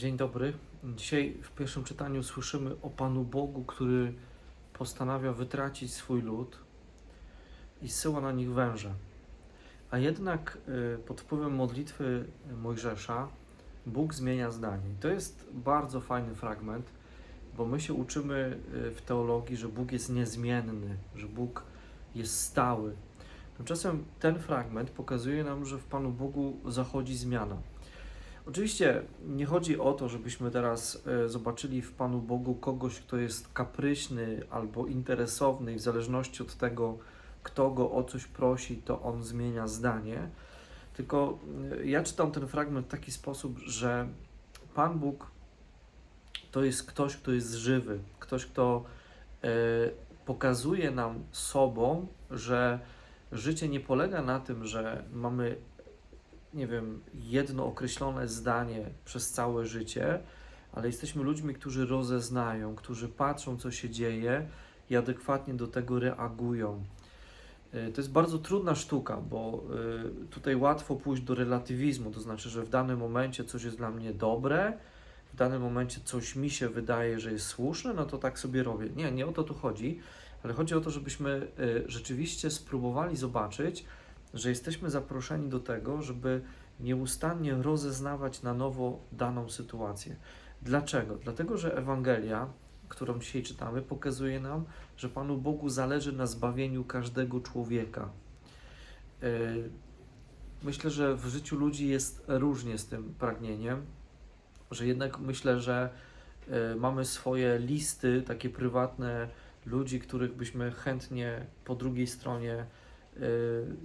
Dzień dobry. Dzisiaj w pierwszym czytaniu słyszymy o Panu Bogu, który postanawia wytracić swój lud i zsyła na nich węże. A jednak y, pod wpływem modlitwy Mojżesza Bóg zmienia zdanie. To jest bardzo fajny fragment, bo my się uczymy y, w teologii, że Bóg jest niezmienny, że Bóg jest stały. Tymczasem ten fragment pokazuje nam, że w Panu Bogu zachodzi zmiana. Oczywiście nie chodzi o to, żebyśmy teraz e, zobaczyli w Panu Bogu kogoś, kto jest kapryśny albo interesowny, i w zależności od tego, kto go o coś prosi, to on zmienia zdanie. Tylko e, ja czytam ten fragment w taki sposób, że Pan Bóg to jest ktoś, kto jest żywy, ktoś, kto e, pokazuje nam sobą, że życie nie polega na tym, że mamy nie wiem, jedno określone zdanie przez całe życie, ale jesteśmy ludźmi, którzy rozeznają, którzy patrzą, co się dzieje i adekwatnie do tego reagują. Y, To jest bardzo trudna sztuka, bo y, tutaj łatwo pójść do relatywizmu, to znaczy, że w danym momencie coś jest dla mnie dobre, w danym momencie coś mi się wydaje, że jest słuszne, no to tak sobie robię. Nie, nie o to tu chodzi, ale chodzi o to, żebyśmy y, rzeczywiście spróbowali zobaczyć, że jesteśmy zaproszeni do tego, żeby nieustannie rozeznawać na nowo daną sytuację. Dlaczego? Dlatego, że Ewangelia, którą dzisiaj czytamy, pokazuje nam, że Panu Bogu zależy na zbawieniu każdego człowieka. Yy, Myślę, że w życiu ludzi jest różnie z tym pragnieniem, że jednak myślę, że yy, mamy swoje listy takie prywatne ludzi, których byśmy chętnie po drugiej stronie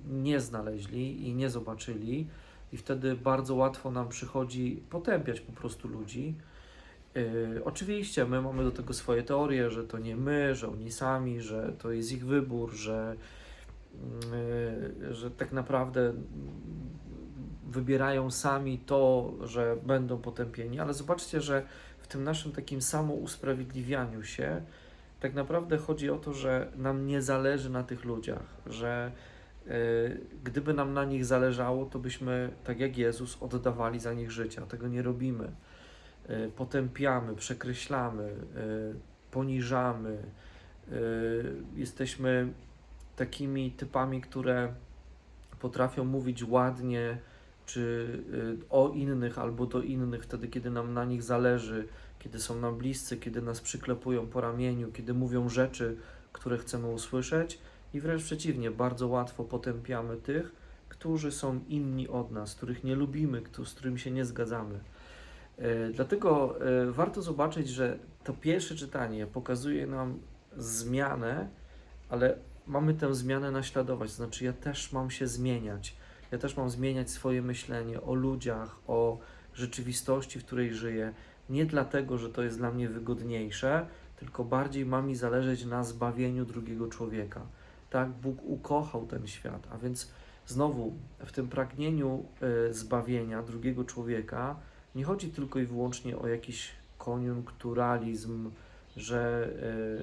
nie znaleźli i nie zobaczyli, i wtedy bardzo łatwo nam przychodzi potępiać po prostu ludzi. Y, Oczywiście my mamy do tego swoje teorie, że to nie my, że oni sami, że to jest ich wybór, że, y, że tak naprawdę wybierają sami to, że będą potępieni, ale zobaczcie, że w tym naszym takim samousprawiedliwianiu się tak naprawdę chodzi o to, że nam nie zależy na tych ludziach, że y, gdyby nam na nich zależało, to byśmy, tak jak Jezus, oddawali za nich życie, a tego nie robimy. Y, potępiamy, przekreślamy, y, poniżamy. Jesteśmy takimi typami, które potrafią mówić ładnie, czy o innych albo do innych, wtedy, kiedy nam na nich zależy, kiedy są nam bliscy, kiedy nas przyklepują po ramieniu, kiedy mówią rzeczy, które chcemy usłyszeć, i wręcz przeciwnie, bardzo łatwo potępiamy tych, którzy są inni od nas, których nie lubimy, z którymi się nie zgadzamy. E, Dlatego e, warto zobaczyć, że to pierwsze czytanie pokazuje nam zmianę, ale mamy tę zmianę naśladować. To znaczy, ja też mam się zmieniać. Ja też mam zmieniać swoje myślenie o ludziach, o rzeczywistości, w której żyję. Nie dlatego, że to jest dla mnie wygodniejsze, tylko bardziej ma mi zależeć na zbawieniu drugiego człowieka. Tak Bóg ukochał ten świat, a więc znowu w tym pragnieniu e, zbawienia drugiego człowieka nie chodzi tylko i wyłącznie o jakiś koniunkturalizm, że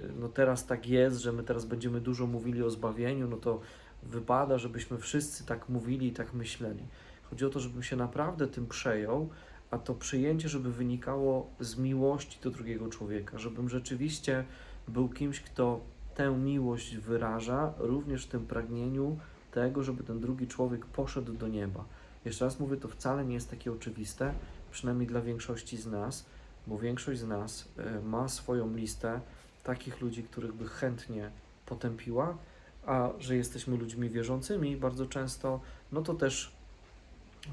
e, no teraz tak jest, że my teraz będziemy dużo mówili o zbawieniu, no to wypada, żebyśmy wszyscy tak mówili i tak myśleli. Chodzi o to, żebym się naprawdę tym przejął, a to przyjęcie, żeby wynikało z miłości do drugiego człowieka, żebym rzeczywiście był kimś, kto tę miłość wyraża, również w tym pragnieniu tego, żeby ten drugi człowiek poszedł do nieba. Jeszcze raz mówię, to wcale nie jest takie oczywiste, przynajmniej dla większości z nas, bo większość z nas e, ma swoją listę takich ludzi, których by chętnie potępiła, a że jesteśmy ludźmi wierzącymi bardzo często, no to też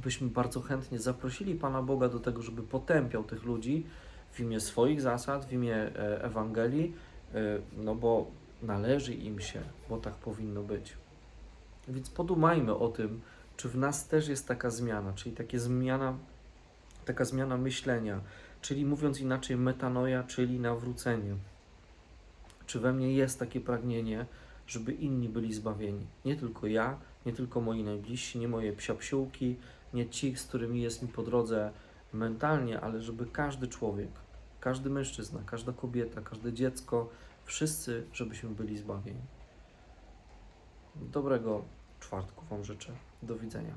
byśmy bardzo chętnie zaprosili Pana Boga do tego, żeby potępiał tych ludzi w imię swoich zasad, w imię e, Ewangelii, e, no bo należy im się, bo tak powinno być. Więc podumajmy o tym, czy w nas też jest taka zmiana, czyli takie zmiana, taka zmiana myślenia, czyli mówiąc inaczej metanoja, czyli nawrócenie. Czy we mnie jest takie pragnienie, żeby inni byli zbawieni? Nie tylko ja, nie tylko moi najbliżsi, nie moje psiapsiółki, nie ci, z którymi jest mi po drodze mentalnie, ale żeby każdy człowiek, każdy mężczyzna, każda kobieta, każde dziecko, wszyscy, żebyśmy byli zbawieni. Dobrego czwartku Wam życzę. Do widzenia.